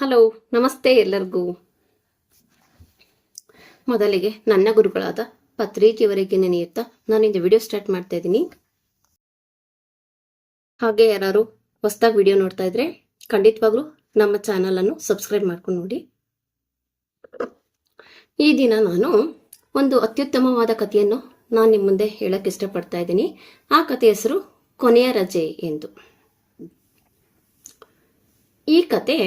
Hello, ನಮಸ್ತೆ ಎಲ್ಲರಿಗೂ. ಮೊದಲಿಗೆ ನನ್ನ ಗುರುಗಳಾದ ಪತ್ರಿಕೆಯವರಿಗೆ ನೆನೆಯುತ್ತಾ ನಾನು ಇಂದು ವಿಡಿಯೋ ಸ್ಟಾರ್ಟ್ ಮಾಡ್ತಾ ಇದ್ದೀನಿ. ಹಾಗೆ ಯಾರು ಹೊಸದಾಗಿ ವಿಡಿಯೋ ನೋಡ್ತಾ ಇದ್ರೆ ಖಂಡಿತವಾಗ್ಲೂ ನಮ್ಮ ಚಾನಲ್ ಅನ್ನು ಸಬ್ಸ್ಕ್ರೈಬ್ ಮಾಡ್ಕೊಂಡು ನೋಡಿ. ಈ ದಿನ ನಾನು ಒಂದು ಅತ್ಯುತ್ತಮವಾದ ಕಥೆಯನ್ನು ನಾನು ನಿಮ್ಮ ಮುಂದೆ ಹೇಳಕ್ಕೆ ಇಷ್ಟಪಡ್ತಾ ಇದ್ದೀನಿ. ಆ ಕಥೆ ಹೆಸರು ಕೊನೆಯ ರಜೆ ಎಂದು. ಈ ಕತೆ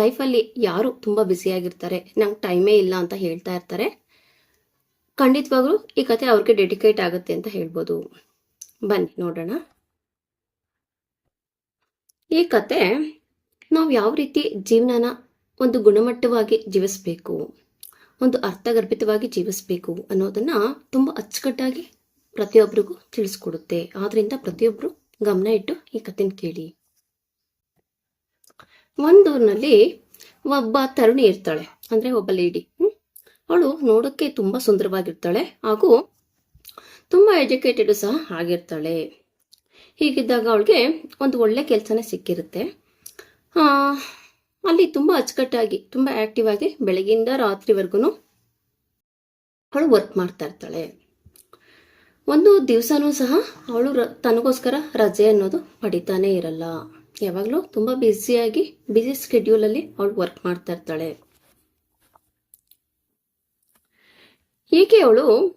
ಲೈಫಲ್ಲಿ ಯಾರು ತುಂಬ ಬ್ಯುಸಿಯಾಗಿರ್ತಾರೆ ನಂಗೆ ಟೈಮೇ ಇಲ್ಲ ಅಂತ ಹೇಳ್ತಾ ಇರ್ತಾರೆ. ಖಂಡಿತವಾಗ್ಲೂ ಈ ಕತೆ ಅವ್ರಿಗೆ ಡೆಡಿಕೇಟ್ ಆಗುತ್ತೆ ಅಂತ ಹೇಳ್ಬೋದು. ಬನ್ನಿ, ನೋಡೋಣ. ಈ ಕತೆ ನಾವು ಯಾವ ರೀತಿ ಜೀವನನ ಒಂದು ಗುಣಮಟ್ಟವಾಗಿ ಜೀವಿಸಬೇಕು, ಒಂದು ಅರ್ಥಗರ್ಭಿತವಾಗಿ ಜೀವಿಸಬೇಕು ಅನ್ನೋದನ್ನ ತುಂಬ ಅಚ್ಚುಕಟ್ಟಾಗಿ ಪ್ರತಿಯೊಬ್ಬರಿಗೂ ತಿಳಿಸ್ಕೊಡುತ್ತೆ. ಆದ್ದರಿಂದ ಪ್ರತಿಯೊಬ್ಬರು ಗಮನ ಇಟ್ಟು ಈ ಕತೆನ ಕೇಳಿ. ಒಂದೂರಿನಲ್ಲಿ ಒಬ್ಬ ತರುಣಿ ಇರ್ತಾಳೆ. ಅಂದ್ರೆ ಒಬ್ಬ ಲೇಡಿ ಅವಳು ನೋಡೋಕ್ಕೆ ತುಂಬಾ ಸುಂದರವಾಗಿರ್ತಾಳೆ ಹಾಗೂ ತುಂಬಾ ಎಜುಕೇಟೆಡ್ ಸಹ ಆಗಿರ್ತಾಳೆ. ಹೀಗಿದ್ದಾಗ ಅವಳಿಗೆ ಒಂದು ಒಳ್ಳೆ ಕೆಲಸನೇ ಸಿಕ್ಕಿರುತ್ತೆ. ಅಲ್ಲಿ ತುಂಬಾ ಅಚ್ಚುಕಟ್ಟಾಗಿ, ತುಂಬಾ ಆಕ್ಟಿವ್ ಆಗಿ ಬೆಳಗಿಂದ ರಾತ್ರಿವರೆಗೂ ಅವಳು ವರ್ಕ್ ಮಾಡ್ತಾ ಇರ್ತಾಳೆ. ಒಂದು ದಿವಸನೂ ಸಹ ಅವಳು ತನಗೋಸ್ಕರ ರಜೆ ಅನ್ನೋದು ಪಡಿತಾನೇ ಇರಲ್ಲ. ಯಾವಾಗಲೂ ತುಂಬ ಬ್ಯುಸಿಯಾಗಿ, ಬ್ಯುಸಿ ಸ್ಕೆಡ್ಯೂಲಲ್ಲಿ ಅವಳು ವರ್ಕ್ ಮಾಡ್ತಾ ಇರ್ತಾಳೆ. ಹೀಗೆ ಅವಳು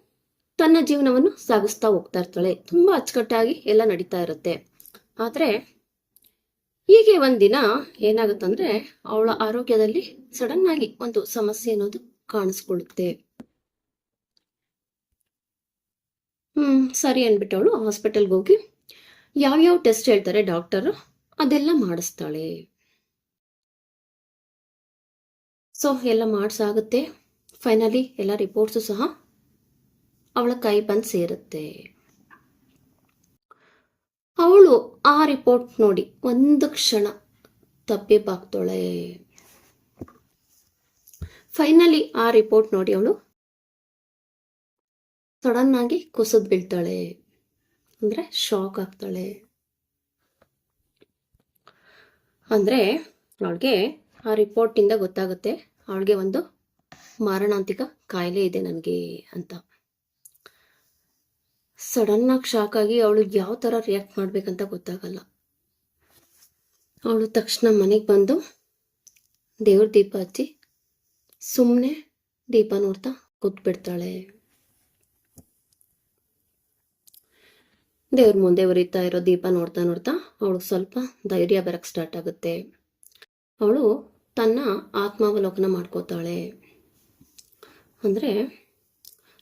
ತನ್ನ ಜೀವನವನ್ನು ಸಾಗಿಸ್ತಾ ಹೋಗ್ತಾ ಇರ್ತಾಳೆ? ತುಂಬ ಅಚ್ಚುಕಟ್ಟಾಗಿ ಎಲ್ಲ ನಡೀತಾ ಇರುತ್ತೆ. ಆದರೆ, ಹೀಗೆ ಒಂದಿನ ಏನಾಗುತ್ತಂದ್ರೆ, ಅವಳ ಆರೋಗ್ಯದಲ್ಲಿ ಸಡನ್ ಆಗಿ ಒಂದು ಸಮಸ್ಯೆ ಅನ್ನೋದು ಕಾಣಿಸ್ಕೊಳ್ಳುತ್ತೆ. ಹ್ಮ್, ಸರಿ ಅಂದ್ಬಿಟ್ಟು ಅವಳು ಹಾಸ್ಪಿಟಲ್ಗೆ ಹೋಗಿ, ಯಾವ್ಯಾವ ಟೆಸ್ಟ್ ಹೇಳ್ತಾರೆ ಡಾಕ್ಟರ್ ಅದೆಲ್ಲ ಮಾಡಿಸ್ತಾಳೆ. ಸೊ ಎಲ್ಲ ಮಾಡಿಸಾಗುತ್ತೆ. ಫೈನಲಿ ಎಲ್ಲ ರಿಪೋರ್ಟ್ಸು ಸಹ ಅವಳ ಕೈ ಬಂದು ಸೇರುತ್ತೆ. ಅವಳು ಆ ರಿಪೋರ್ಟ್ ನೋಡಿ ಒಂದು ಕ್ಷಣ ತಪ್ಪಿಬ್ಬಾಗ್ತಾಳೆ ಫೈನಲಿ ಆ ರಿಪೋರ್ಟ್ ನೋಡಿ ಅವಳು ಸಡನ್ ಆಗಿ ಕುಸಿದ್ ಬೀಳ್ತಾಳೆ. ಅಂದ್ರೆ ಶಾಕ್ ಆಗ್ತಾಳೆ. ಅಂದ್ರೆ ಅವಳಿಗೆ ಆ ರಿಪೋರ್ಟಿಂದ ಗೊತ್ತಾಗುತ್ತೆ. ಅವಳಿಗೆ ಒಂದು ಮಾರಣಾಂತಿಕ ಕಾಯಿಲೆ ಇದೆ ನನಗೆ ಅಂತ. ಸಡನ್ನಾಗಿ ಶಾಕ್ ಆಗಿ ಅವಳು ಯಾವ ಥರ ರಿಯಾಕ್ಟ್ ಮಾಡಬೇಕಂತ ಗೊತ್ತಾಗಲ್ಲ. ಅವಳು ತಕ್ಷಣ ಮನೆಗೆ ಬಂದು ದೇವ್ರ ದೀಪ ಹಚ್ಚಿ ಸುಮ್ಮನೆ ದೀಪ ನೋಡ್ತಾ ಕೂತ್ಬಿಡ್ತಾಳೆ. ದೇವ್ರ ಮುಂದೆ ಉರಿತಾ ಇರೋ ದೀಪ ನೋಡ್ತಾ ನೋಡ್ತಾ ಅವಳು ಸ್ವಲ್ಪ ಧೈರ್ಯ ಬರಕ್ಕೆ ಸ್ಟಾರ್ಟ್ ಆಗುತ್ತೆ. ಅವಳು ತನ್ನ ಆತ್ಮಾವಲೋಕನ ಮಾಡ್ಕೋತಾಳೆ. ಅಂದರೆ,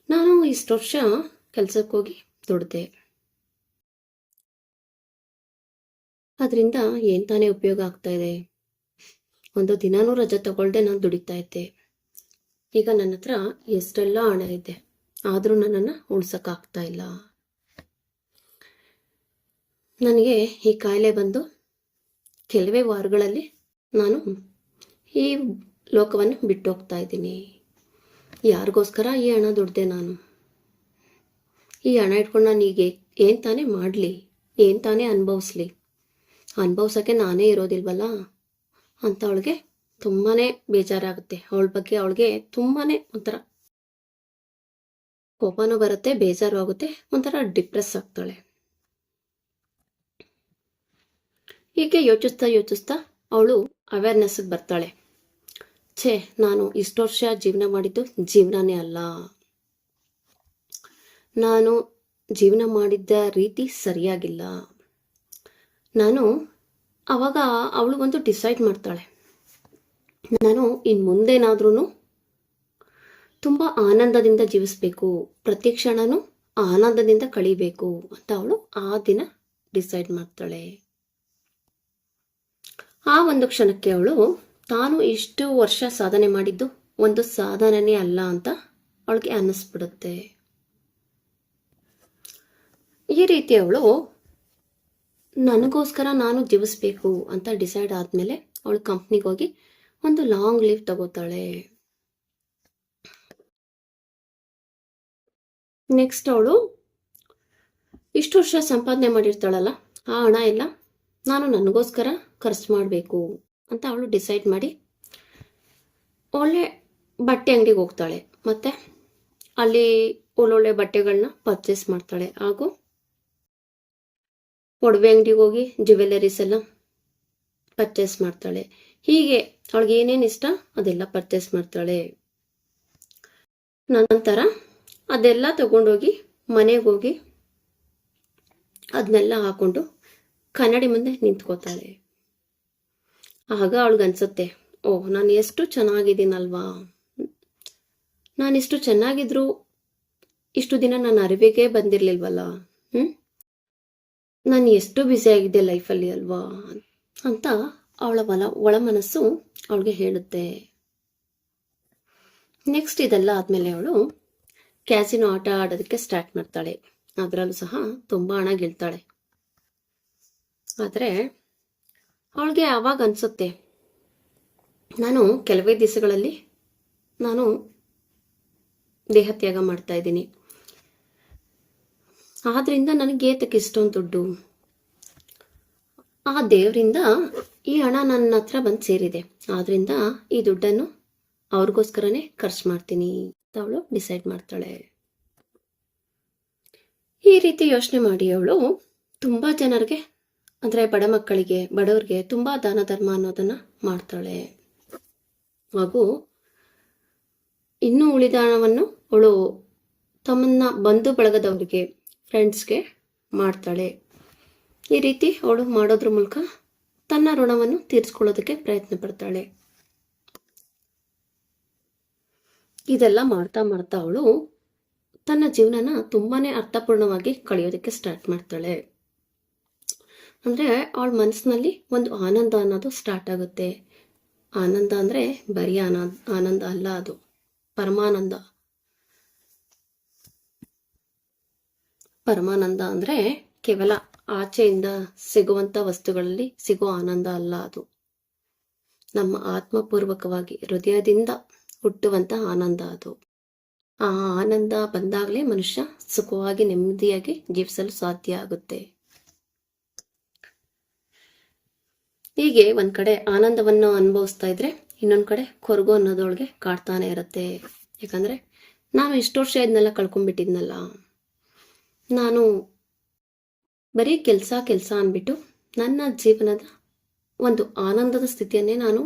ನಾನು ಇಷ್ಟು ವರ್ಷ ಕೆಲ್ಸಕ್ಕೆ ಹೋಗಿ ದುಡ್ದೆ. ಅದರಿಂದ ಏನ್ ತಾನೇ ಉಪಯೋಗ ಆಗ್ತಾ ಇದೆ? ಒಂದು ದಿನಾನೂ ರಜೆ ತಗೊಳ್ದೆ ನಾನು ದುಡಿತಾ ಇದ್ದೆ. ಈಗ ನನ್ನ ಹತ್ರ ಎಷ್ಟೆಲ್ಲ ಹಣ ಇದೆ, ಆದರೂ ನನ್ನನ್ನು ಉಳ್ಸಕ್ಕಾಗ್ತಾ ಇಲ್ಲ. ನನಗೆ ಈ ಕಾಯಿಲೆ ಬಂದು ಕೆಲವೇ ವಾರಗಳಲ್ಲಿ ನಾನು ಈ ಲೋಕವನ್ನು ಬಿಟ್ಟು ಹೋಗ್ತಾ ಇದ್ದೀನಿ. ಯಾರಿಗೋಸ್ಕರ ಈ ಹಣ ದುಡ್ದೆ ನಾನು? ಈ ಹಣ ಇಟ್ಕೊಂಡು ನಾನು ಈಗ ಏನು ತಾನೇ ಮಾಡಲಿ? ಏನು ತಾನೇ ಅನುಭವಿಸ್ಲಿ? ಅನುಭವ್ಸೋಕ್ಕೆ ನಾನೇ ಇರೋದಿಲ್ವಲ್ಲ? ಅಂತ ಅವಳಿಗೆ ತುಂಬಾ ಬೇಜಾರಾಗುತ್ತೆ. ಅವಳ ಬಗ್ಗೆ ಅವಳಿಗೆ ತುಂಬಾ ಒಂಥರ ಕೋಪನೂ ಬರುತ್ತೆ, ಬೇಜಾರು ಆಗುತ್ತೆ, ಒಂಥರ ಡಿಪ್ರೆಸ್ ಆಗ್ತಾಳೆ. ಹೀಗೆ ಯೋಚಿಸ್ತಾ ಯೋಚಿಸ್ತಾ ಅವಳು ಅವೇರ್ನೆಸ್ಗೆ ಬರ್ತಾಳೆ. ಛೇ, ನಾನು ಇಷ್ಟು ವರ್ಷ ಜೀವನ ಮಾಡಿದ್ದು ಜೀವನನೇ ಅಲ್ಲ. ನಾನು ಜೀವನ ಮಾಡಿದ್ದ ರೀತಿ ಸರಿಯಾಗಿಲ್ಲ. ನಾನು ಅವಾಗ ಅವಳು ಒಂದು ಡಿಸೈಡ್ ಮಾಡ್ತಾಳೆ. ನಾನು ಇನ್ನು ಮುಂದೇನಾದ್ರೂ ತುಂಬ ಆನಂದದಿಂದ ಜೀವಿಸ್ಬೇಕು. ಪ್ರತಿ ಕ್ಷಣನೂ ಆನಂದದಿಂದ ಕಳಿಬೇಕು ಅಂತ ಅವಳು ಆ ದಿನ ಡಿಸೈಡ್ ಮಾಡ್ತಾಳೆ. ಆ ಒಂದು ಕ್ಷಣಕ್ಕೆ ಅವಳು, ತಾನು ಇಷ್ಟು ವರ್ಷ ಸಾಧನೆ ಮಾಡಿದ್ದು ಒಂದು ಸಾಧನೆನೇ ಅಲ್ಲ ಅಂತ ಅವಳಿಗೆ ಅನ್ನಿಸ್ಬಿಡುತ್ತೆ. ಈ ರೀತಿ ಅವಳು, ನನಗೋಸ್ಕರ ನಾನು ಜೀವಿಸ್ಬೇಕು ಅಂತ ಡಿಸೈಡ್ ಆದಮೇಲೆ ಅವಳು ಕಂಪ್ನಿಗೆ ಹೋಗಿ ಒಂದು ಲಾಂಗ್ ಲೀವ್ ತಗೋತಾಳೆ. ನೆಕ್ಸ್ಟ್ ಅವಳು, ಇಷ್ಟು ವರ್ಷ ಸಂಪಾದನೆ ಮಾಡಿರ್ತಾಳಲ್ಲ, ಆ ಹಣ ಎಲ್ಲ ನಾನು ನನಗೋಸ್ಕರ ಖರ್ಚು ಮಾಡಬೇಕು ಅಂತ ಅವಳು ಡಿಸೈಡ್ ಮಾಡಿ ಒಳ್ಳೆ ಬಟ್ಟೆ ಅಂಗಡಿಗೆ ಹೋಗ್ತಾಳೆ. ಮತ್ತೆ ಅಲ್ಲಿ ಒಳ್ಳೊಳ್ಳೆ ಬಟ್ಟೆಗಳನ್ನ ಪರ್ಚೇಸ್ ಮಾಡ್ತಾಳೆ. ಹಾಗೂ ಒಡವೆ ಅಂಗಡಿಗೆ ಹೋಗಿ ಜ್ಯುವೆಲರೀಸ್ ಎಲ್ಲ ಪರ್ಚೇಸ್ ಮಾಡ್ತಾಳೆ. ಹೀಗೆ ಅವಳಿಗೆ ಏನೇನು ಇಷ್ಟ ಅದೆಲ್ಲ ಪರ್ಚೇಸ್ ಮಾಡ್ತಾಳೆ. ನಂತರ ಅದೆಲ್ಲ ತಗೊಂಡೋಗಿ ಮನೆಗೆ ಹೋಗಿ ಅದನ್ನೆಲ್ಲ ಹಾಕೊಂಡು ಕನ್ನಡಿ ಮುಂದೆ ನಿಂತ್ಕೋತಾಳೆ. ಆಗ ಅವಳಿಗನ್ಸುತ್ತೆ ಓಹ್, ನಾನು ಎಷ್ಟು ಚೆನ್ನಾಗಿದ್ದೀನಲ್ವಾ? ನಾನಿಷ್ಟು ಚೆನ್ನಾಗಿದ್ರು ಇಷ್ಟು ದಿನ ನಾನು ಅರಿವಿಗೆ ಬಂದಿರಲಿಲ್ವಲ್ಲ? ಹ್ಞೂ ನಾನು ಎಷ್ಟು ಬ್ಯುಸಿ ಆಗಿದ್ದೆ ಲೈಫಲ್ಲಿ ಅಲ್ವಾ? ಅಂತ ಅವಳ ಒಲ, ಒಳ ಮನಸ್ಸು ಅವಳಿಗೆ ಹೇಳುತ್ತೆ. ನೆಕ್ಸ್ಟ್ ಇದೆಲ್ಲ ಆದಮೇಲೆ ಅವಳು ಕ್ಯಾಸಿನೋ ಆಟ ಆಡೋದಕ್ಕೆ ಸ್ಟಾರ್ಟ್ ಮಾಡ್ತಾಳೆ. ಅದರಲ್ಲೂ ಸಹ ತುಂಬ ಹಣ ಗೆಲ್ತಾಳೆ. ಆದರೆ ಅವಳಿಗೆ ಆವಾಗ ಅನಿಸುತ್ತೆ, ನಾನು ಕೆಲವೇ ದಿವಸಗಳಲ್ಲಿ ನಾನು ದೇಹತ್ಯಾಗ ಮಾಡ್ತಾ ಇದ್ದೀನಿ. ಆದ್ರಿಂದ ನನಗೆ ಏತಕ್ಕೆ ಇಷ್ಟೊಂದು ದುಡ್ಡು? ಆ ದೇವರಿಂದ ಈ ಹಣ ನನ್ನ ಹತ್ರ ಬಂದು ಸೇರಿದೆ. ಆದ್ರಿಂದ ಈ ದುಡ್ಡನ್ನು ಅವ್ರಿಗೋಸ್ಕರನೇ ಖರ್ಚು ಮಾಡ್ತೀನಿ ಅಂತ ಅವಳು ಡಿಸೈಡ್ ಮಾಡ್ತಾಳೆ. ಈ ರೀತಿ ಯೋಚನೆ ಮಾಡಿ ಅವಳು ತುಂಬ ಜನರಿಗೆ ಅಂದರೆ ಬಡ ಮಕ್ಕಳಿಗೆ, ಬಡವರಿಗೆ ತುಂಬ ದಾನ ಧರ್ಮ ಅನ್ನೋದನ್ನ ಮಾಡ್ತಾಳೆ. ಹಾಗೂ ಇನ್ನೂ ಉಳಿದ ಹಣವನ್ನು ಅವಳು ತಮ್ಮನ್ನ ಬಂಧು ಬಳಗದವರಿಗೆ ಫ್ರೆಂಡ್ಸ್ಗೆ ಮಾಡ್ತಾಳೆ. ಈ ರೀತಿ ಅವಳು ಮಾಡೋದ್ರ ಮೂಲಕ ತನ್ನ ಋಣವನ್ನು ತೀರಿಸ್ಕೊಳ್ಳೋದಕ್ಕೆ ಪ್ರಯತ್ನ ಪಡ್ತಾಳೆ. ಇದೆಲ್ಲ ಮಾಡ್ತಾ ಮಾಡ್ತಾ ಅವಳು ತನ್ನ ಜೀವನನ ತುಂಬಾನೇ ಅರ್ಥಪೂರ್ಣವಾಗಿ ಕಳೆಯೋದಕ್ಕೆ ಸ್ಟಾರ್ಟ್ ಮಾಡ್ತಾಳೆ. ಅಂದ್ರೆ ಅವಳ ಮನಸ್ಸಿನಲ್ಲಿ ಒಂದು ಆನಂದ ಅನ್ನೋದು ಸ್ಟಾರ್ಟ್ ಆಗುತ್ತೆ. ಆನಂದ ಅಂದರೆ ಬರೀ ಆನಂದ ಆನಂದ ಅಲ್ಲ ಅದು, ಪರಮಾನಂದ. ಪರಮಾನಂದ ಅಂದರೆ ಕೇವಲ ಆಚೆಯಿಂದ ಸಿಗುವಂತ ವಸ್ತುಗಳಲ್ಲಿ ಸಿಗೋ ಆನಂದ ಅಲ್ಲ ಅದು. ನಮ್ಮ ಆತ್ಮಪೂರ್ವಕವಾಗಿ ಹೃದಯದಿಂದ ಹುಟ್ಟುವಂತ ಆನಂದ ಅದು. ಆ ಆನಂದ ಬಂದಾಗಲೇ ಮನುಷ್ಯ ಸುಖವಾಗಿ ನೆಮ್ಮದಿಯಾಗಿ ಜೀವಿಸಲು ಸಾಧ್ಯ ಆಗುತ್ತೆ. ಹೀಗೆ ಒಂದ್ ಕಡೆ ಆನಂದವನ್ನು ಅನುಭವಿಸ್ತಾ ಇದ್ರೆ ಇನ್ನೊಂದ್ ಕಡೆ ಕೊರಗು ಅನ್ನೋದೊಳಗೆ ಕಾಡ್ತಾನೆ ಇರುತ್ತೆ. ಯಾಕಂದ್ರೆ ನಾನು ಇಷ್ಟು ವರ್ಷ ಇದನ್ನೆಲ್ಲ ಕಳ್ಕೊಂಡ್ಬಿಟ್ಟಿದ್ನಲ್ಲ. ನಾನು ಬರೀ ಕೆಲಸ ಕೆಲಸ ಅಂದ್ಬಿಟ್ಟು ನನ್ನ ಜೀವನದ ಒಂದು ಆನಂದದ ಸ್ಥಿತಿಯನ್ನೇ ನಾನು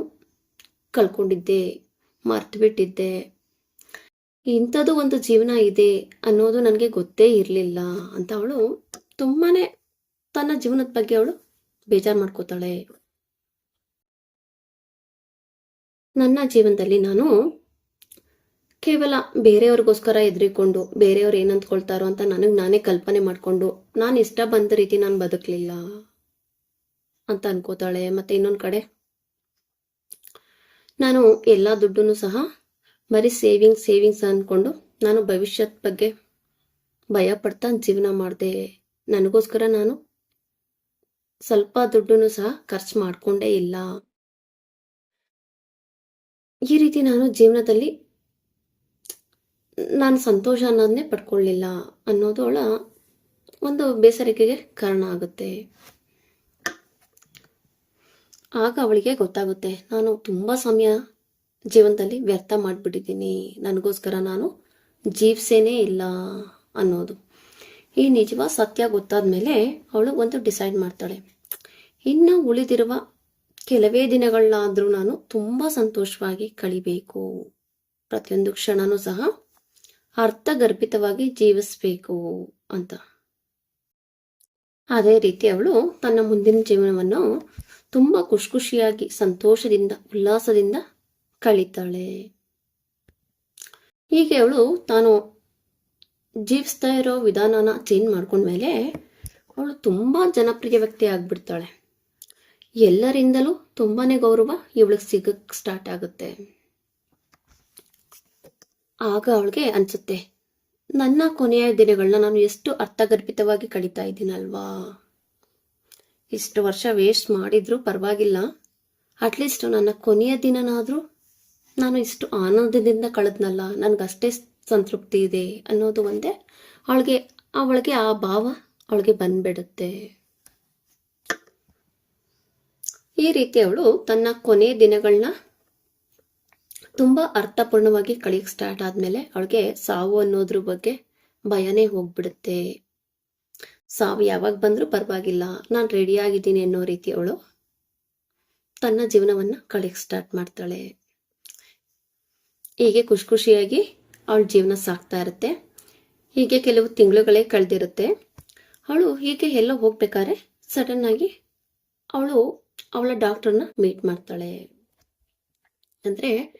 ಕಳ್ಕೊಂಡಿದ್ದೆ, ಮರ್ತು ಬಿಟ್ಟಿದ್ದೆ. ಇಂಥದ್ದು ಒಂದು ಜೀವನ ಇದೆ ಅನ್ನೋದು ನನಗೆ ಗೊತ್ತೇ ಇರಲಿಲ್ಲ ಅಂತ ಅವಳು ತುಂಬಾ ತನ್ನ ಜೀವನದ ಬಗ್ಗೆ ಅವಳು ಬೇಜಾರು ಮಾಡ್ಕೋತಾಳೆ. ನನ್ನ ಜೀವನದಲ್ಲಿ ನಾನು ಕೇವಲ ಬೇರೆಯವ್ರಿಗೋಸ್ಕರ ಎದ್ರಿಕೊಂಡು ಬೇರೆಯವ್ರು ಏನು ಅಂದ್ಕೊಳ್ತಾರೋ ಅಂತ ನನಗೆ ನಾನೇ ಕಲ್ಪನೆ ಮಾಡಿಕೊಂಡು, ನಾನು ಇಷ್ಟ ಬಂದ ರೀತಿ ನಾನು ಬದುಕಲಿಲ್ಲ ಅಂತ ಅನ್ಕೋತಾಳೆ. ಮತ್ತೆ ಇನ್ನೊಂದು ಕಡೆ, ನಾನು ಎಲ್ಲ ದುಡ್ಡನ್ನು ಸಹ ಬರೀ ಸೇವಿಂಗ್ಸ್ ಸೇವಿಂಗ್ಸ್ ಅಂದ್ಕೊಂಡು ನಾನು ಭವಿಷ್ಯದ ಬಗ್ಗೆ ಭಯ ಪಡ್ತಾ ಜೀವನ ಮಾಡಿದೆ. ನನಗೋಸ್ಕರ ನಾನು ಸ್ವಲ್ಪ ದುಡ್ಡನ್ನು ಸಹ ಖರ್ಚು ಮಾಡಿಕೊಂಡೇ ಇಲ್ಲ. ಈ ರೀತಿ ನಾನು ಜೀವನದಲ್ಲಿ ನಾನು ಸಂತೋಷ ಅನ್ನೋದನ್ನೇ ಪಡ್ಕೊಳ್ಳಿಲ್ಲ ಅನ್ನೋದು ಒಂದು ಬೇಸರಿಕೆಗೆ ಕಾರಣ ಆಗುತ್ತೆ. ಆಗ ಅವಳಿಗೆ ಗೊತ್ತಾಗುತ್ತೆ, ನಾನು ತುಂಬ ಸಮಯ ಜೀವನದಲ್ಲಿ ವ್ಯರ್ಥ ಮಾಡಿಬಿಟ್ಟಿದ್ದೀನಿ, ನನಗೋಸ್ಕರ ನಾನು ಜೀವಿಸೇನೇ ಇಲ್ಲ ಅನ್ನೋದು. ಈ ನಿಜವಾದ ಸತ್ಯ ಗೊತ್ತಾದ ಮೇಲೆ ಅವಳು ಒಂದು ಡಿಸೈಡ್ ಮಾಡ್ತಾಳೆ. ಇನ್ನು ಉಳಿದಿರುವ ಕೆಲವೇ ದಿನಗಳನ್ನಾದರೂ ನಾನು ತುಂಬ ಸಂತೋಷವಾಗಿ ಕಳಿಬೇಕು. ಪ್ರತಿಯೊಂದು ಕ್ಷಣನೂ ಸಹ ಅರ್ಥಗರ್ಭಿತವಾಗಿ ಜೀವಿಸಬೇಕು ಅಂತ. ಅದೇ ರೀತಿ ಅವಳು ತನ್ನ ಮುಂದಿನ ಜೀವನವನ್ನು ತುಂಬ ಖುಷಿ ಖುಷಿಯಾಗಿ ಸಂತೋಷದಿಂದ, ಉಲ್ಲಾಸದಿಂದ ಕಳೀತಾಳೆ. ಹೀಗೆ ಅವಳು ತಾನು ಜೀವಿಸ್ತಾ ಇರೋ ವಿಧಾನನ ಚೇಂಜ್ ಮಾಡ್ಕೊಂಡ್ಮೇಲೆ ಅವಳು ತುಂಬ ಜನಪ್ರಿಯ ವ್ಯಕ್ತಿ ಆಗ್ಬಿಡ್ತಾಳೆ. ಎಲ್ಲರಿಂದಲೂ ತುಂಬಾನೇ ಗೌರವ ಇವಳಿಗೆ ಸಿಗಕ್ ಸ್ಟಾರ್ಟ್ ಆಗುತ್ತೆ. ಆಗ ಅವಳಿಗೆ ಅನ್ಸುತ್ತೆ, ನನ್ನ ಕೊನೆಯ ದಿನಗಳನ್ನ ನಾನು ಎಷ್ಟು ಅರ್ಥಗರ್ಭಿತವಾಗಿ ಕಳೀತಾ ಇದ್ದೀನಲ್ವಾ? ಇಷ್ಟು ವರ್ಷ ವೇಸ್ಟ್ ಮಾಡಿದ್ರು ಪರವಾಗಿಲ್ಲ. ಅಟ್ಲೀಸ್ಟ್ ನನ್ನ ಕೊನೆಯ ದಿನನಾದರೂ ನಾನು ಇಷ್ಟು ಆನಂದದಿಂದ ಕಳೆದ್ನಲ್ಲ, ನನಗಷ್ಟೇ ಸಂತೃಪ್ತಿ ಇದೆ ಅನ್ನೋದು ಒಂದೇ. ಅವಳಿಗೆ ಅವಳಿಗೆ ಆ ಭಾವ ಅವಳಿಗೆ ಬಂದ್ಬಿಡುತ್ತೆ. ಈ ರೀತಿ ಅವಳು ತನ್ನ ಕೊನೆ ದಿನಗಳನ್ನ ತುಂಬ ಅರ್ಥಪೂರ್ಣವಾಗಿ ಕಳಿಯಕ್ಕೆ ಸ್ಟಾರ್ಟ್ ಆದಮೇಲೆ ಅವಳಿಗೆ ಸಾವು ಅನ್ನೋದ್ರ ಬಗ್ಗೆ ಭಯನೇ ಹೋಗ್ಬಿಡುತ್ತೆ. ಸಾವು ಯಾವಾಗ ಬಂದರೂ ಪರವಾಗಿಲ್ಲ, ನಾನು ರೆಡಿ ಆಗಿದ್ದೀನಿ ಅನ್ನೋ ರೀತಿ ಅವಳು ತನ್ನ ಜೀವನವನ್ನು ಕಳಿಯಕ್ಕೆ ಸ್ಟಾರ್ಟ್ ಮಾಡ್ತಾಳೆ. ಹೀಗೆ ಖುಷಿ ಖುಷಿಯಾಗಿ ಅವಳ ಜೀವನ ಸಾಗ್ತಾ ಇರುತ್ತೆ. ಹೀಗೆ ಕೆಲವು ತಿಂಗಳುಗಳೇ ಕಳೆದಿರುತ್ತೆ. ಅವಳು ಹೀಗೆ ಎಲ್ಲೋ ಹೋಗ್ಬೇಕಾದ್ರೆ ಸಡನ್ ಆಗಿ ಅವಳು ಅವಳ ಡಾಕ್ಟರ್ನ ಮೀಟ್ ಮಾಡ್ತಾಳೆ. ಅಂದ್ರೆ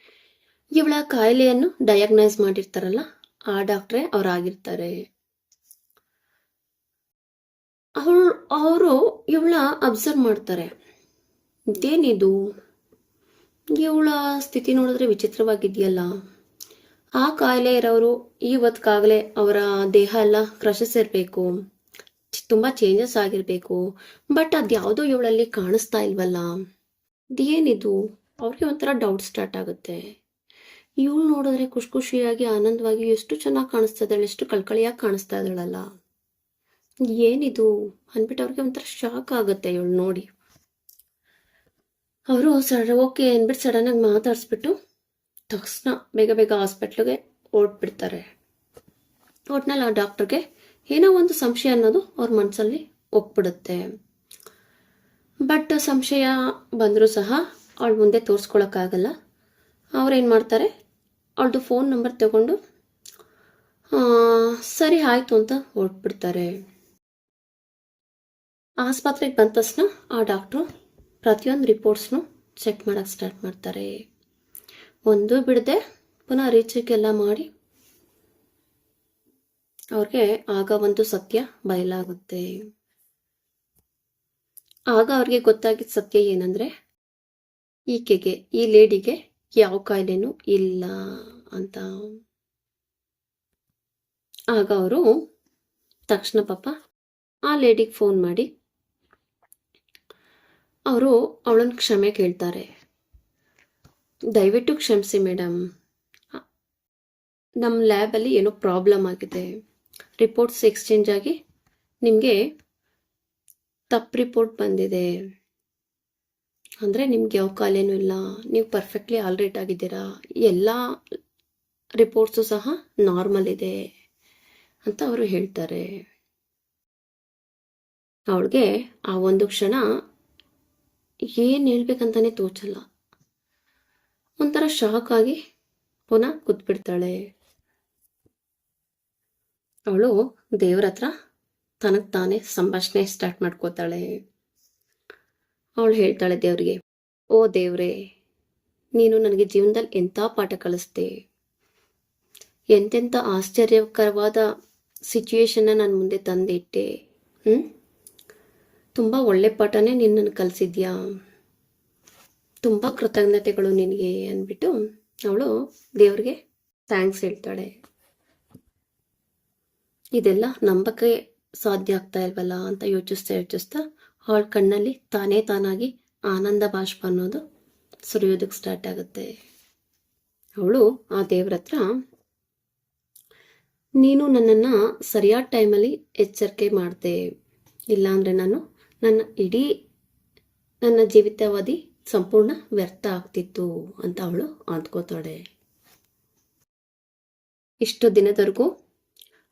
ಇವಳ ಕಾಯಿಲೆಯನ್ನು ಡಯಾಗ್ನೈಸ್ ಮಾಡಿರ್ತಾರಲ್ಲ, ಆ ಡಾಕ್ಟ್ರೇ ಅವರಾಗಿರ್ತಾರೆ. ಅವಳು, ಅವರು ಇವಳ ಅಬ್ಸರ್ವ್ ಮಾಡ್ತಾರೆ. ಇದೇನಿದು? ಇವಳ ಸ್ಥಿತಿ ನೋಡಿದ್ರೆ ವಿಚಿತ್ರವಾಗಿದೆಯಲ್ಲ. ಆ ಕಾಯಿಲೆ ಇರೋರು ಇವತ್ತಿಗಾಗಲೇ ಅವರ ದೇಹ ಎಲ್ಲ ಕ್ರಶಸ್ ಇರಬೇಕು ತುಂಬ ಚೇಂಜಸ್ ಆಗಿರಬೇಕು. ಬಟ್ ಅದ್ಯಾವುದೋ ಇವಳಲ್ಲಿ ಕಾಣಿಸ್ತಾ ಇಲ್ವಲ್ಲ? ಏನಿದು? ಅವ್ರಿಗೆ ಒಂಥರ ಡೌಟ್ ಸ್ಟಾರ್ಟ್ ಆಗುತ್ತೆ. ಇವಳು ನೋಡಿದ್ರೆ ಖುಷಿ ಖುಷಿಯಾಗಿ, ಆನಂದವಾಗಿ ಎಷ್ಟು ಚೆನ್ನಾಗಿ ಕಾಣಿಸ್ತಾ ಇದ್ದಾಳೆ, ಎಷ್ಟು ಕಳ್ಕಳಿಯಾಗಿ ಕಾಣಿಸ್ತಾ ಇದ್ದಾಳಲ್ಲ. ಏನಿದು? ಅಂದ್ಬಿಟ್ಟು ಅವ್ರಿಗೆ ಒಂಥರ ಶಾಕ್ ಆಗುತ್ತೆ ಇವಳು ನೋಡಿ. ಅವರು ಸಡ ಓಕೆ ಅಂದ್ಬಿಟ್ಟು ಸಡನ್ನಾಗಿ ಮಾತಾಡಿಸ್ಬಿಟ್ಟು ತಕ್ಷಣ ಬೇಗ ಬೇಗ ಹಾಸ್ಪಿಟ್ಲಿಗೆ ಓಡ್ಬಿಡ್ತಾರೆ ಒಟ್ನಲ್ಲಿ ಆ ಡಾಕ್ಟರ್ಗೆ ಏನೋ ಒಂದು ಸಂಶಯ ಅನ್ನೋದು ಅವ್ರ ಮನಸ್ಸಲ್ಲಿ ಒಪ್ಬಿಡುತ್ತೆ. ಬಟ್ ಸಂಶಯ ಬಂದರೂ ಸಹ ಅವಳು ಮುಂದೆ ತೋರಿಸ್ಕೊಳಕ್ಕಾಗಲ್ಲ. ಅವ್ರೇನು ಮಾಡ್ತಾರೆ? ಅವಳದು ಫೋನ್ ನಂಬರ್ ತಗೊಂಡು ಸರಿ ಆಯಿತು ಅಂತ ಹೊರಟ್ಬಿಡ್ತಾರೆ. ಆಸ್ಪತ್ರೆಗೆ ಬಂದ ತಕ್ಷಣ ಆ ಡಾಕ್ಟ್ರು ಪ್ರತಿಯೊಂದು ರಿಪೋರ್ಟ್ಸ್ನು ಚೆಕ್ ಮಾಡೋಕ್ಕೆ ಸ್ಟಾರ್ಟ್ ಮಾಡ್ತಾರೆ. ಒಂದು ಬಿಡದೆ ಪುನಃ ರೀಚೆಕ್ ಎಲ್ಲ ಮಾಡಿ ಅವ್ರಿಗೆ ಆಗ ಒಂದು ಸತ್ಯ ಬಯಲಾಗುತ್ತೆ. ಆಗ ಅವ್ರಿಗೆ ಗೊತ್ತಾಗಿದ್ದ ಸತ್ಯ ಏನಂದ್ರೆ, ಈಕೆಗೆ, ಈ ಲೇಡಿಗೆ ಯಾವ ಕಾಯಿಲೆನೂ ಇಲ್ಲ ಅಂತ. ಆಗ ಅವರು ತಕ್ಷಣ ಪಾಪ ಆ ಲೇಡಿಗೆ ಫೋನ್ ಮಾಡಿ, ಅವರು ಅವಳನ್ನು ಕ್ಷಮೆ ಕೇಳ್ತಾರೆ. ದಯವಿಟ್ಟು ಕ್ಷಮಿಸಿ ಮೇಡಮ್. ನಮ್ಮ ಲ್ಯಾಬಲ್ಲಿ ಏನೋ ಪ್ರಾಬ್ಲಮ್ ಆಗಿದೆ. ರಿಪೋರ್ಟ್ಸ್ ಎಕ್ಸ್ಚೇಂಜ್ ಆಗಿ ನಿಮಗೆ ತಪ್ಪು ರಿಪೋರ್ಟ್ ಬಂದಿದೆ. ಅಂದರೆ ನಿಮ್ಗೆ ಯಾವ ಕಾಲೇನೂ ಇಲ್ಲ, ನೀವು ಪರ್ಫೆಕ್ಟ್ಲಿ ಆಲ್ರೇಟ್ ಆಗಿದ್ದೀರಾ, ಎಲ್ಲ ರಿಪೋರ್ಟ್ಸು ಸಹ ನಾರ್ಮಲ್ ಇದೆ ಅಂತ ಅವರು ಹೇಳ್ತಾರೆ. ಅವಳಿಗೆ ಆ ಒಂದು ಕ್ಷಣ ಏನು ಹೇಳ್ಬೇಕಂತಾನೆ ತೋಚಲ್ಲ. ಒಂಥರ ಶಾಕ್ ಆಗಿ ಪುನಃ ಕೂತ್ಬಿಡ್ತಾಳೆ. ಅವಳು ದೇವ್ರ ಹತ್ರ ತನಗೆ ತಾನೇ ಸಂಭಾಷಣೆ ಸ್ಟಾರ್ಟ್ ಮಾಡ್ಕೋತಾಳೆ. ಅವಳು ಹೇಳ್ತಾಳೆ ದೇವ್ರಿಗೆ, ಓ ದೇವ್ರೇ, ನೀನು ನನಗೆ ಜೀವನದಲ್ಲಿ ಎಂಥ ಪಾಠ ಕಲಿಸ್ದೆ? ಎಂತೆಂಥ ಆಶ್ಚರ್ಯಕರವಾದ ಸಿಚುವೇಶನ್ನ ನನ್ನ ಮುಂದೆ ತಂದಿಟ್ಟೆ. ಹ್ಞೂ ತುಂಬ ಒಳ್ಳೆ ಪಾಠನೇ ನೀನು ನನಗೆ ಕಲಿಸಿದ್ಯಾ? ತುಂಬ ಕೃತಜ್ಞತೆಗಳು ನಿನಗೆ, ಅಂದ್ಬಿಟ್ಟು ಅವಳು ದೇವ್ರಿಗೆ ಥ್ಯಾಂಕ್ಸ್ ಹೇಳ್ತಾಳೆ. ಇದೆಲ್ಲ ನಂಬಕ್ಕೆ ಸಾಧ್ಯ ಆಗ್ತಾ ಇಲ್ವಲ್ಲ ಅಂತ ಯೋಚಿಸ್ತಾ ಯೋಚಿಸ್ತಾ ಅವಳ ಕಣ್ಣಲ್ಲಿ ತಾನೇ ತಾನಾಗಿ ಆನಂದ ಬಾಷ್ಪ ಅನ್ನೋದು ಸುರಿಯೋದಕ್ಕೆ ಸ್ಟಾರ್ಟ್ ಆಗುತ್ತೆ. ಅವಳು ಆ ದೇವ್ರ ಹತ್ರ, ನೀನು ನನ್ನನ್ನು ಸರಿಯಾದ ಟೈಮಲ್ಲಿ ಎಚ್ಚರಿಕೆ ಮಾಡಿದೆ ಇಲ್ಲಾಂದರೆ ನಾನು ನನ್ನ ಇಡೀ ನನ್ನ ಜೀವಿತಾವಧಿ ಸಂಪೂರ್ಣ ವ್ಯರ್ಥ ಆಗ್ತಿತ್ತು, ಅಂತ ಅವಳು ಅಂದ್ಕೋತಾಳೆ ಇಷ್ಟು ದಿನದವರೆಗೂ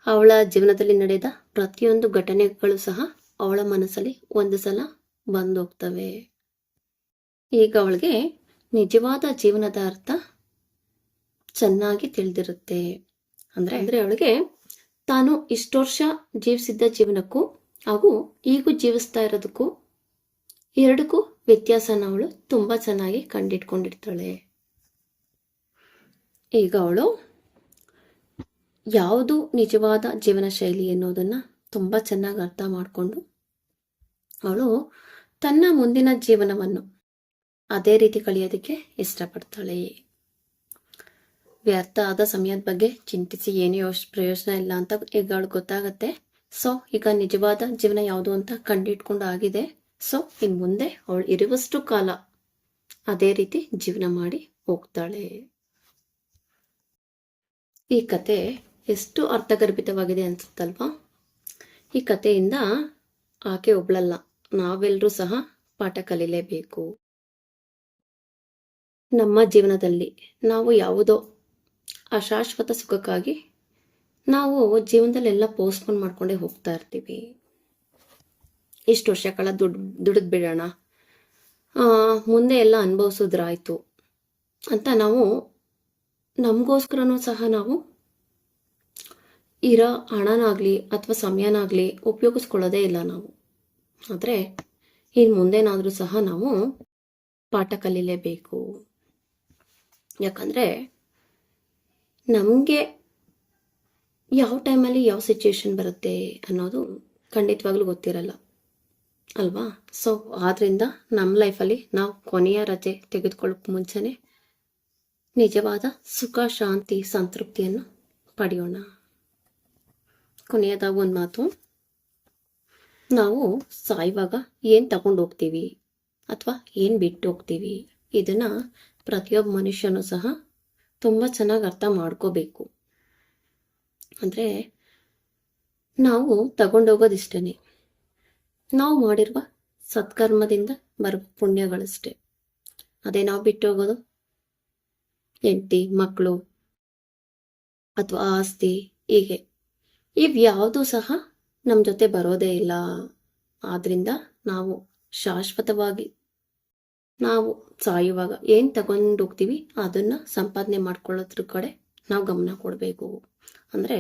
ಅವಳ ಜೀವನದಲ್ಲಿ ನಡೆದ ಪ್ರತಿಯೊಂದು ಘಟನೆಗಳು ಸಹ ಅವಳ ಮನಸ್ಸಲ್ಲಿ ಒಂದು ಸಲ ಬಂದೋಗ್ತವೆ. ಈಗ ಅವಳಿಗೆ ನಿಜವಾದ ಜೀವನದ ಅರ್ಥ ಚೆನ್ನಾಗಿ ತಿಳಿದಿರುತ್ತೆ. ಅಂದ್ರೆ ಅಂದರೆ ಅವಳಿಗೆ ತಾನು ಇಷ್ಟು ವರ್ಷ ಜೀವಿಸಿದ್ದ ಜೀವನಕ್ಕೂ ಹಾಗೂ ಈಗೂ ಜೀವಿಸ್ತಾ ಇರೋದಕ್ಕೂ ಎರಡಕ್ಕೂ ವ್ಯತ್ಯಾಸನ ಅವಳು ತುಂಬಾ ಚೆನ್ನಾಗಿ ಕಂಡಿಟ್ಕೊಂಡಿರ್ತಾಳೆ. ಈಗ ಅವಳು ಯಾವುದು ನಿಜವಾದ ಜೀವನ ಶೈಲಿ ಅನ್ನೋದನ್ನ ತುಂಬ ಚೆನ್ನಾಗಿ ಅರ್ಥ ಮಾಡಿಕೊಂಡು ಅವಳು ತನ್ನ ಮುಂದಿನ ಜೀವನವನ್ನು ಅದೇ ರೀತಿ ಕಳೆಯೋದಕ್ಕೆ ಇಷ್ಟಪಡ್ತಾಳೆ. ವ್ಯರ್ಥ ಆದ ಸಮಯದ ಬಗ್ಗೆ ಚಿಂತಿಸಿ ಏನು ಪ್ರಯೋಜನ ಇಲ್ಲ ಅಂತ ಈಗ ಅವಳು ಗೊತ್ತಾಗತ್ತೆ. ಸೊ, ಈಗ ನಿಜವಾದ ಜೀವನ ಯಾವುದು ಅಂತ ಕಂಡಿಟ್ಕೊಂಡು ಆಗಿದೆ. ಸೊ ಇನ್ನು ಮುಂದೆ ಅವಳು ಇರುವಷ್ಟು ಕಾಲ ಅದೇ ರೀತಿ ಜೀವನ ಮಾಡಿ ಹೋಗ್ತಾಳೆ. ಈ ಕತೆ ಎಷ್ಟು ಅರ್ಥಗರ್ಭಿತವಾಗಿದೆ ಅನ್ಸುತ್ತಲ್ವಾ? ಈ ಕಥೆಯಿಂದ ಆಕೆ ಒಬ್ಳಲ್ಲ. ನಾವೆಲ್ಲರೂ ಸಹ ಪಾಠ ಕಲೀಲೇಬೇಕು. ನಮ್ಮ ಜೀವನದಲ್ಲಿ ನಾವು ಯಾವುದೋ ಅಶಾಶ್ವತ ಸುಖಕ್ಕಾಗಿ ನಾವು ಜೀವನದಲ್ಲೆಲ್ಲ ಪೋಸ್ಟ್ಪೋನ್ ಮಾಡ್ಕೊಂಡೇ ಹೋಗ್ತಾ ಇರ್ತೀವಿ. ಇಷ್ಟು ಕಾಲ ದುಡ್, ದುಡಿದು ಬಿಡೋಣ. ಮುಂದೆ ಎಲ್ಲ ಅನುಭವಿಸೋದ್ರಾಯ್ತು ಅಂತ ನಾವು ನಮಗೋಸ್ಕರನೂ ಸಹ ನಾವು ಇರೋ ಹಣನಾಗಲಿ ಅಥವಾ ಸಮಯನಾಗಲಿ ಉಪಯೋಗಿಸ್ಕೊಳ್ಳೋದೇ ಇಲ್ಲ ನಾವು. ಆದರೆ ಇನ್ನು ಮುಂದೇನಾದರೂ ಸಹ ನಾವು ಪಾಠ ಕಲೀಲೇಬೇಕು. ಯಾಕಂದರೆ ನಮಗೆ ಯಾವ ಟೈಮಲ್ಲಿ ಯಾವ ಸಿಚುವೇಶನ್ ಬರುತ್ತೆ ಅನ್ನೋದು ಖಂಡಿತವಾಗ್ಲೂ ಗೊತ್ತಿರಲ್ಲ. ಅಲ್ವಾ? ಸೊ ಆದ್ದರಿಂದ ನಮ್ಮ ಲೈಫಲ್ಲಿ ನಾವು ಕೊನೆಯ ರಜೆ ತೆಗೆದುಕೊಳ್ಳೋಕೆ ಮುಂಚೆನೆ ನಿಜವಾದ ಸುಖ, ಶಾಂತಿ, ಸಂತೃಪ್ತಿಯನ್ನು ಪಡೆಯೋಣ. ಕೊನೆಯದಾಗಿ ಒಂದು ಮಾತು. ನಾವು ಸಾಯುವಾಗ ಏನು ತಗೊಂಡು ಹೋಗ್ತೀವಿ ಅಥವಾ ಏನು ಬಿಟ್ಟು ಹೋಗ್ತೀವಿ ಇದನ್ನ ಪ್ರತಿಯೊಬ್ಬ ಮನುಷ್ಯನೂ ಸಹ ತುಂಬ ಚೆನ್ನಾಗಿ ಅರ್ಥ ಮಾಡ್ಕೋಬೇಕು. ಅಂದರೆ ನಾವು ತಗೊಂಡೋಗೋದಿಷ್ಟೇ ನಾವು ಮಾಡಿರುವ ಸತ್ಕರ್ಮದಿಂದ ಬರುವ ಪುಣ್ಯಗಳಷ್ಟೇ. ಅದೇ ನಾವು ಬಿಟ್ಟು ಹೋಗೋದು? ಹೆಂಡತಿ ಮಕ್ಕಳು ಅಥವಾ ಆಸ್ತಿ, ಹೀಗೆ. ಇವ್ಯಾವುದೂ ಸಹ ನಮ್ಮ ಜೊತೆ ಬರೋದೇ ಇಲ್ಲ. ಆದ್ರಿಂದ ನಾವು ಶಾಶ್ವತವಾಗಿ ನಾವು ಸಾಯುವಾಗ ಏನು ತಗೊಂಡೋಗ್ತೀವಿ ಅದನ್ನ ಸಂಪಾದನೆ ಮಾಡ್ಕೊಳ್ಳೋದ್ರ ಕಡೆ ನಾವು ಗಮನ ಕೊಡಬೇಕು. ಅಂದರೆ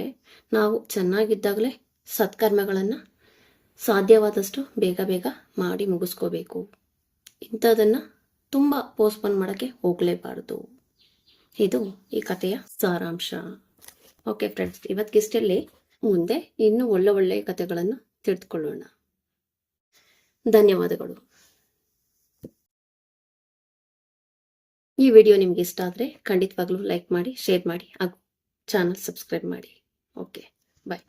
ನಾವು ಚೆನ್ನಾಗಿದ್ದಾಗಲೇ ಸತ್ಕರ್ಮಗಳನ್ನು ಸಾಧ್ಯವಾದಷ್ಟು ಬೇಗ ಬೇಗ ಮಾಡಿ ಮುಗಿಸ್ಕೋಬೇಕು. ಇಂಥದನ್ನು ತುಂಬ ಪೋಸ್ಟ್ಪೋನ್ ಮಾಡೋಕ್ಕೆ ಹೋಗಲೇಬಾರ್ದು. ಇದು ಈ ಕಥೆಯ ಸಾರಾಂಶ. ಓಕೆ ಫ್ರೆಂಡ್ಸ್ ಇವತ್ತಿಗಿಷ್ಟಲ್ಲಿ ಮುಂದೆ ಇನ್ನೂ ಒಳ್ಳೆ ಒಳ್ಳೆ ಕಥೆಗಳನ್ನು ತಿಳಿದುಕೊಳ್ಳೋಣ. ಧನ್ಯವಾದಗಳು. ಈ ವಿಡಿಯೋ ನಿಮ್ಗೆ ಇಷ್ಟ ಆದರೆ ಖಂಡಿತವಾಗ್ಲೂ ಲೈಕ್ ಮಾಡಿ, ಶೇರ್ ಮಾಡಿ ಹಾಗೂ ಚಾನಲ್ ಸಬ್ಸ್ಕ್ರೈಬ್ ಮಾಡಿ. Okay, bye.